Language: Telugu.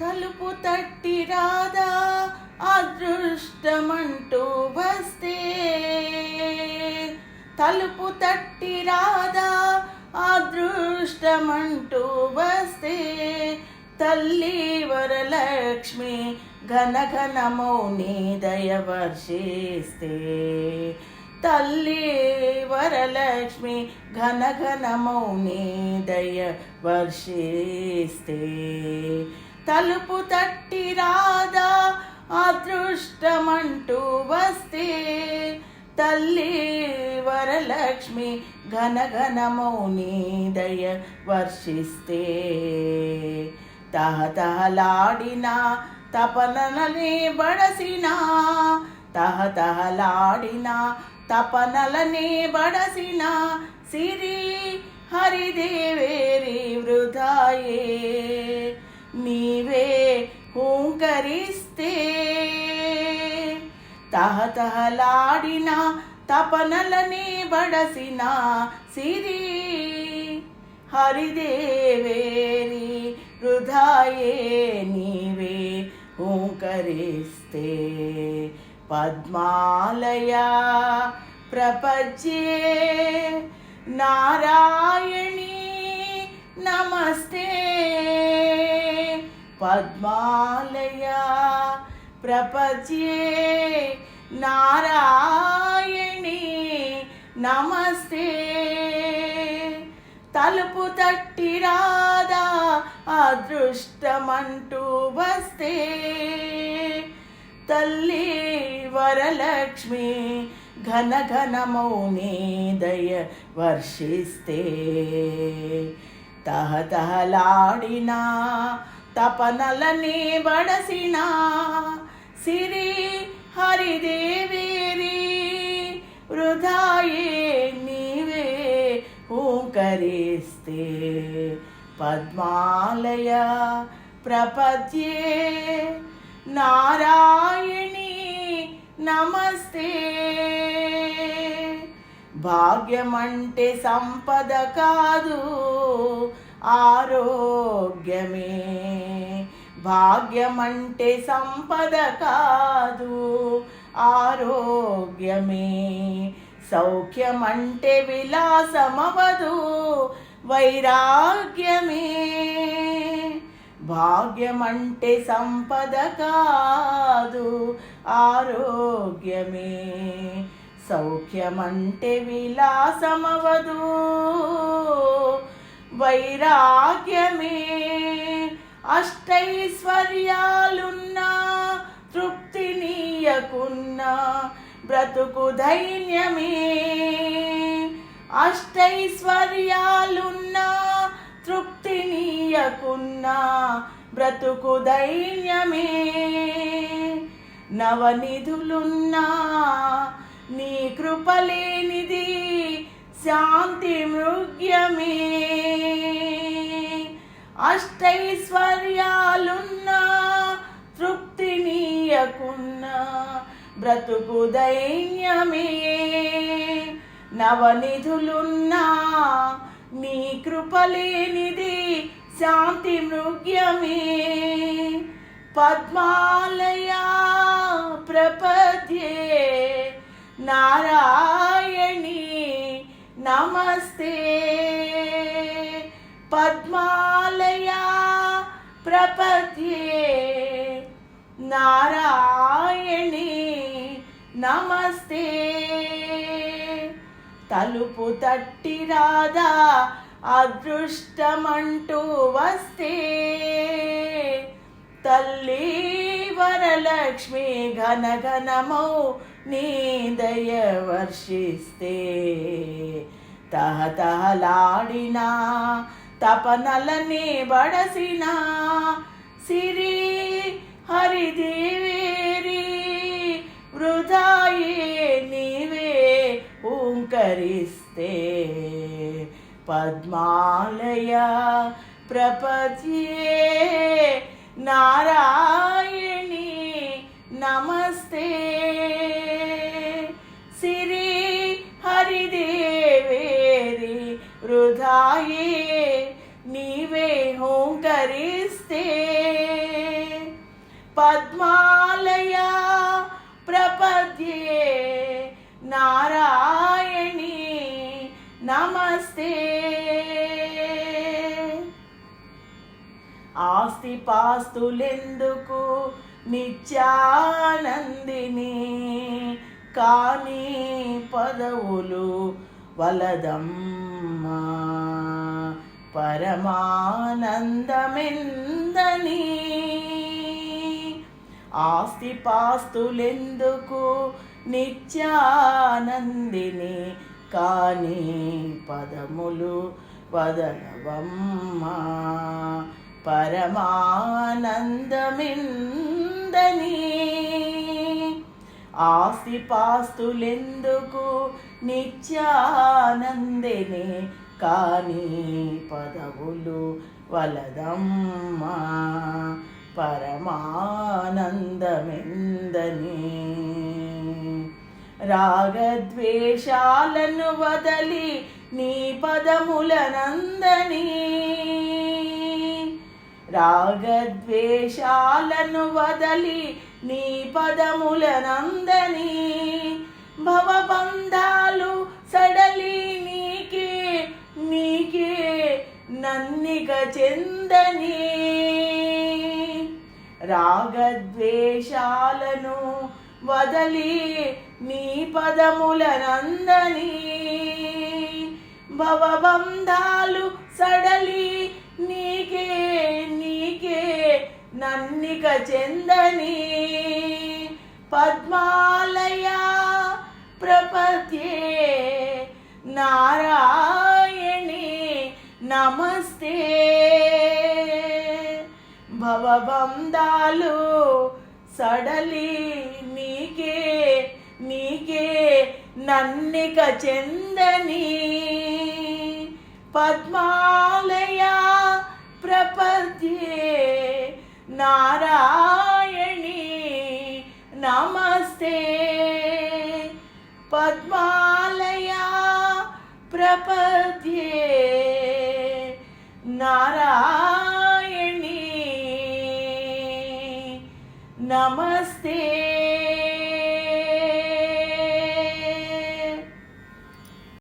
తలుపు తట్టి రాదా అదృష్టమంటూ వస్తే. తలుపు తట్టి రాదా అదృష్టమంటూ వస్తే. తల్లి వరలక్ష్మి ఘన ఘన మౌని దయ వర్షిస్తే. తల్లి వరలక్ష్మి ఘన ఘన మౌని దయ వర్షిస్తే. తలుపు తట్టి రాదా అదృష్టమంటూ వస్తే తల్లి వరలక్ష్మి ఘనఘనమౌని దయ వర్షిస్తే. తహతహలాడిన తపనలని బడసిన తహతహలాడిన తపనలని బడసిన సిరి హరిదేవేరి వృధాయే. హూంకరిస్తే తహతహలాడిన తపనలని బడసిన సిరి. హరిదేవేరి హృదయే నీవే ఓంకరిస్తే పద్మాలయ ప్రపంచే నారాయణీ పద్మాలయ ప్రపంచే నారాయణి నమస్తే. తలుపు తట్టి రాదా అదృష్టమంటూ వస్తే. తల్లి వరలక్ష్మి ఘన ఘన మౌని దయ వర్షిస్తే. తహతహలాడిన తపనలని బడసిన సిరి హరిదేవేరి వృధాయే నీవే హూంకరిస్తే. పద్మాలయ ప్రపద్యే నారాయణి నమస్తే. భాగ్యమంటే సంపద కాదు ఆరోగ్యమే. భాగ్యమంటే సంపద కాదు ఆరోగ్యమే. సౌఖ్యమంటే విలాసమవదు వైరాగ్యమే. భాగ్యమంటే సంపద కాదు ఆరోగ్యమే. సౌఖ్యమంటే విలాసమవదు. వైరాగ్యమే. అష్టైశ్వర్యాలున్నా తృప్తి నీయకున్నా బ్రతుకు ధైర్యమే. అష్టైశ్వర్యాలున్నా తృప్తి నీయకున్నా బ్రతుకు ధైర్యమే. నవనిధులున్నా నీ కృపలే శాంతి మృగ్యమే. అష్టైశ్వర్యాలున్నా తృప్తినీయకున్నా బ్రతుకు దైన్యమే. నవనిధులున్నా నీ కృపలేనిది శాంతి మృగ్యమే. పద్మాలయా ప్రపద్యే నారా నమస్తే. పద్మాలయ ప్రపద్యే. నారాయణి నమస్తే. తలుపు తట్టి రాదా అదృష్టమంటూ వస్తే. తల్లి వరలక్ష్మి ఘనఘనమౌ నీ దయ వర్షిస్తే. తహతహలాడిన తపనలని బడసిన సిరి హరిదేవేరి వృధాయే నీవే ఓంకరిస్తే పద్మాలయ ప్రపచే నారాయణ పద్మాలయ ప్రపద్యే నారాయణి నమస్తే. ఆస్తి పాస్తులెందుకు నిత్యానందిని కానీ పదవులు వలదమ్మా. పరమానందమెందని ఆస్తి పాస్తులెందుకు నిత్యానందిని? కానీ పదములు వదలవమ్మా. పరమానందమిందని. ఆస్తి పాస్తులెందుకు నిత్యానందిని? కానీ పదవులు వలదమ్మా. పరమానందమిందని. రాగద్వేషాలను వదలి నీ పదములనందని. రాగద్వేషాలను వదలి నీ పదములనందని. భవబంధాలు సడలి నీకే నీకే నన్నిక చెందని. రాగద్వేషాలను వదలి నీ పదములనందని. భవబంధాలు సడలి నీకే నీకే నన్నిక చెందని. పద్మాలయ ప్రపత్యే నారాయణి నమస్తే. భవబంధాలు సడలి నీకే నీకే నన్నిక చెందని. పద్మాలయ ప్రపద్యే నారాయణి నమస్తే. పద్మాలయ ప్రపద్యే నారాయణ Namaste.